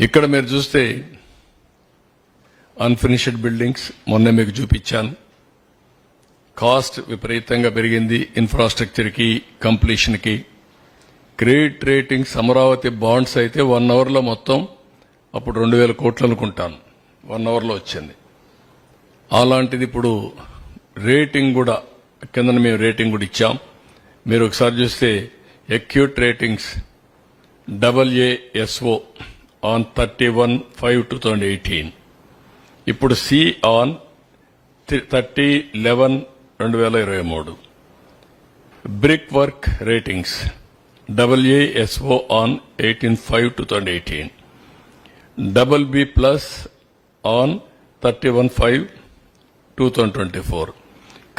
ఇక్కడ మీరు చూస్తే అన్ఫినిష్డ్ బిల్డింగ్స్ మొన్న మీకు చూపించాను. కాస్ట్ విపరీతంగా పెరిగింది ఇన్ఫ్రాస్ట్రక్చర్కి కంప్లీషన్కి క్రెడిట్ రేటింగ్స్ అమరావతి బాండ్స్ అయితే వన్ అవర్లో మొత్తం అప్పుడు రెండు వేల కోట్లు అనుకుంటాను. వన్ అవర్లో వచ్చింది. అలాంటిది ఇప్పుడు రేటింగ్ కూడా కింద మేము రేటింగ్ కూడా ఇచ్చాం. మీరు ఒకసారి చూస్తే acuite ratings double A SO on thirty one five two thousand eighteen ఇప్పుడు సి ఆన్ థర్టీ లెవెన్ రెండు వేల ఇరవై మూడు. Brickwork ratings double A SO on eighteen five two thousand eighteen double B plus on thirty one five two thousand twenty four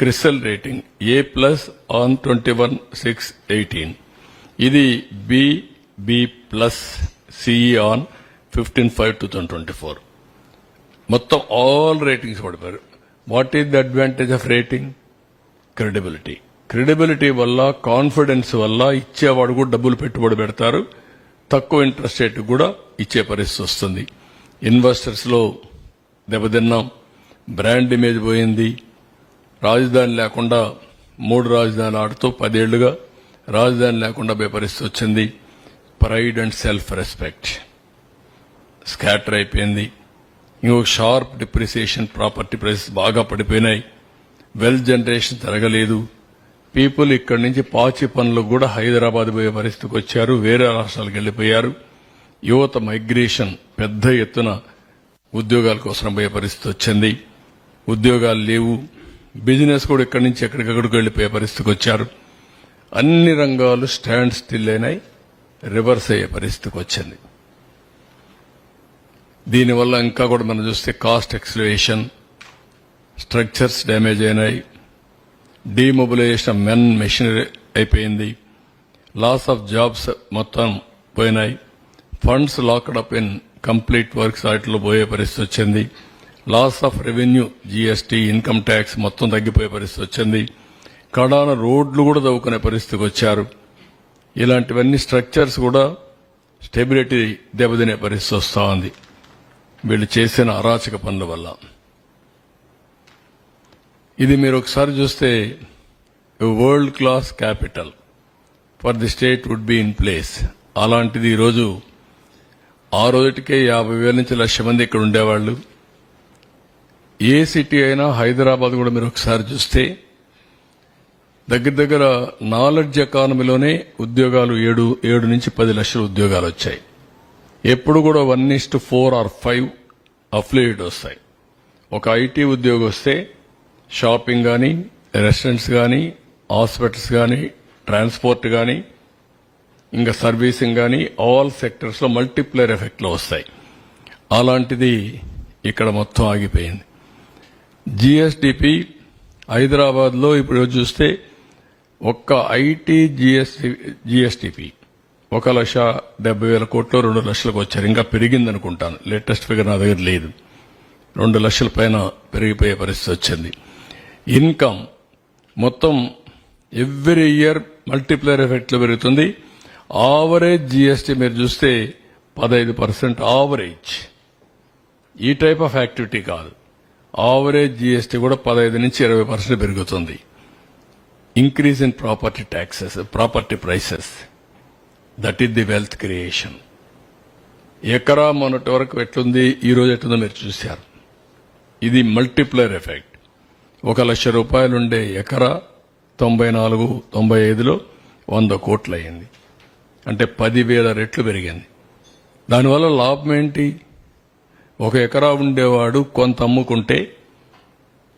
CRISIL rating A plus on twenty one six eighteen ఇది B B plus CE on fifteen five two thousand twenty four మొత్తం all ratings పడిపోయారు. What is the advantage of rating credibility credibility వల్ల confidence వల్ల ఇచ్చేవాడు కూడా డబ్బులు పెట్టుబడి పెడతారు. తక్కువ ఇంట్రెస్ట్ రేట్ కూడా ఇచ్చే పరిస్థితి వస్తుంది. ఇన్వెస్టర్స్లో దెబ్బతిన్నాం. బ్రాండ్ ఇమేజ్ పోయింది. రాజధాని లేకుండా మూడు రాజధానులు ఆడుతూ పదేళ్ళుగా రాజధాని లేకుండా పోయే పరిస్థితి వచ్చింది. Pride and self respect scatter అయిపోయింది. ఇంకొక షార్ప్ డిప్రిసియేషన్ ప్రాపర్టీ ప్రైసెస్ బాగా పడిపోయినాయి. వెల్త్ జనరేషన్ జరగలేదు పీపుల్ ఇక్కడి నుంచి పాచి పనులకు కూడా హైదరాబాద్ పోయే పరిస్థితికి వచ్చారు. వేరే రాష్ట్రాలకు వెళ్ళిపోయారు యువత మైగ్రేషన్ పెద్ద ఎత్తున ఉద్యోగాల కోసం పోయే పరిస్థితి వచ్చింది. ఉద్యోగాలు లేవు. బిజినెస్ కూడా ఇక్కడి నుంచి ఎక్కడికక్కడికి వెళ్ళిపోయే పరిస్థితికి వచ్చారు. అన్ని రంగాలు స్టాండ్ స్టిల్ అయినాయి. రివర్స్ అయ్యే పరిస్థితికి వచ్చింది. దీనివల్ల ఇంకా కూడా మనం చూస్తే కాస్ట్ ఎక్స్లేషన్ స్ట్రక్చర్స్ డ్యామేజ్ అయినాయి. డీమొబిలైజేషన్ మెన్ మెషినరీ అయిపోయింది. లాస్ ఆఫ్ జాబ్స్ మొత్తం పోయినాయి. Funds locked up in complete works వాటిలో పోయే పరిస్థితి వచ్చింది. Loss of revenue GST income tax మొత్తం తగ్గిపోయే పరిస్థితి వచ్చింది. కడాన రోడ్లు కూడా తవ్వుకునే పరిస్థితికి వచ్చారు. ఇలాంటివన్నీ స్ట్రక్చర్స్ కూడా స్టెబిలిటీ దెబ్బతినే పరిస్థితి వస్తూ ఉంది. వీళ్ళు చేసిన అరాచక పనుల వల్ల. ఇది మీరు ఒకసారి చూస్తే world class capital for the state would be in place అలాంటిది ఈరోజు ఆ రోజుటికే యాభై వేల నుంచి లక్ష మంది ఇక్కడ ఉండేవాళ్ళు. ఏ సిటీ అయినా హైదరాబాద్ కూడా మీరు ఒకసారి చూస్తే దగ్గర దగ్గర నాలెడ్జ్ ఎకానమీలోనే ఉద్యోగాలు ఏడు ఏడు నుంచి పది లక్షల ఉద్యోగాలు వచ్చాయి. ఎప్పుడు కూడా one ist four or five affiliate వస్తాయి. ఒక ఐటీ ఉద్యోగం వస్తే షాపింగ్ కానీ రెస్టారెంట్స్ కానీ హాస్పిటల్స్ కానీ ట్రాన్స్పోర్ట్ కానీ ఇంకా సర్వీసింగ్ కానీ ఆల్ సెక్టర్స్లో లో ఎఫెక్ట్లో వస్తాయి. అలాంటిది ఇక్కడ మొత్తం ఆగిపోయింది. జిఎస్డిపి హైదరాబాద్లో ఇప్పుడు చూస్తే ఒక్క ఐటీ జిఎస్టి జిఎస్టిపి ఒక లక్ష డెబ్బై వేల కోట్లు రెండు లక్షలకు వచ్చారు. ఇంకా పెరిగింది అనుకుంటాను లేటెస్ట్ ఫిగర్ నా దగ్గర లేదు. రెండు లక్షల పైన పెరిగిపోయే పరిస్థితి వచ్చింది. ఇన్కమ్ మొత్తం ఎవ్రీ ఇయర్ మల్టిప్లర్ ఎఫెక్ట్లో పెరుగుతుంది. ఆవరేజ్ జిఎస్టీ మీరు చూస్తే పదహైదు పర్సెంట్ ఆవరేజ్ ఈ టైప్ ఆఫ్ యాక్టివిటీ కాదు. ఆవరేజ్ జిఎస్టీ కూడా పదహైదు నుంచి ఇరవై పర్సెంట్ పెరుగుతుంది. Increase in property taxes property prices that is the wealth creation ఎకరా మొన్నటి వరకు ఎట్లుంది? ఈ రోజు ఎట్లుందో మీరు చూశారు. ఇది మల్టిప్లర్ ఎఫెక్ట్ ఒక లక్ష రూపాయలుండే ఎకరా తొంభై నాలుగు తొంభై ఐదులో వంద కోట్లు అయింది అంటే పదివేల రెట్లు పెరిగింది. దానివల్ల లాభం ఏంటి? ఒక ఎకరా ఉండేవాడు కొంత అమ్ముకుంటే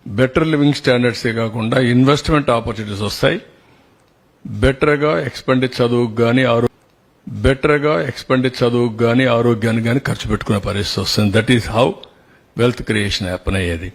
బెటర్ లివింగ్ స్టాండర్డ్సే కాకుండా ఇన్వెస్ట్మెంట్ ఆపర్చునిటీస్ వస్తాయి. బెటర్గా ఎక్స్పెండిచర్ చదువుకు కానీ ఆరోగ్య బెటర్గా ఎక్స్పెండిచర్ చదువుకు కానీ ఆరోగ్యానికి కానీ ఖర్చు పెట్టుకునే పరిస్థితి వస్తుంది. That is how wealth creation happen అయ్యేది.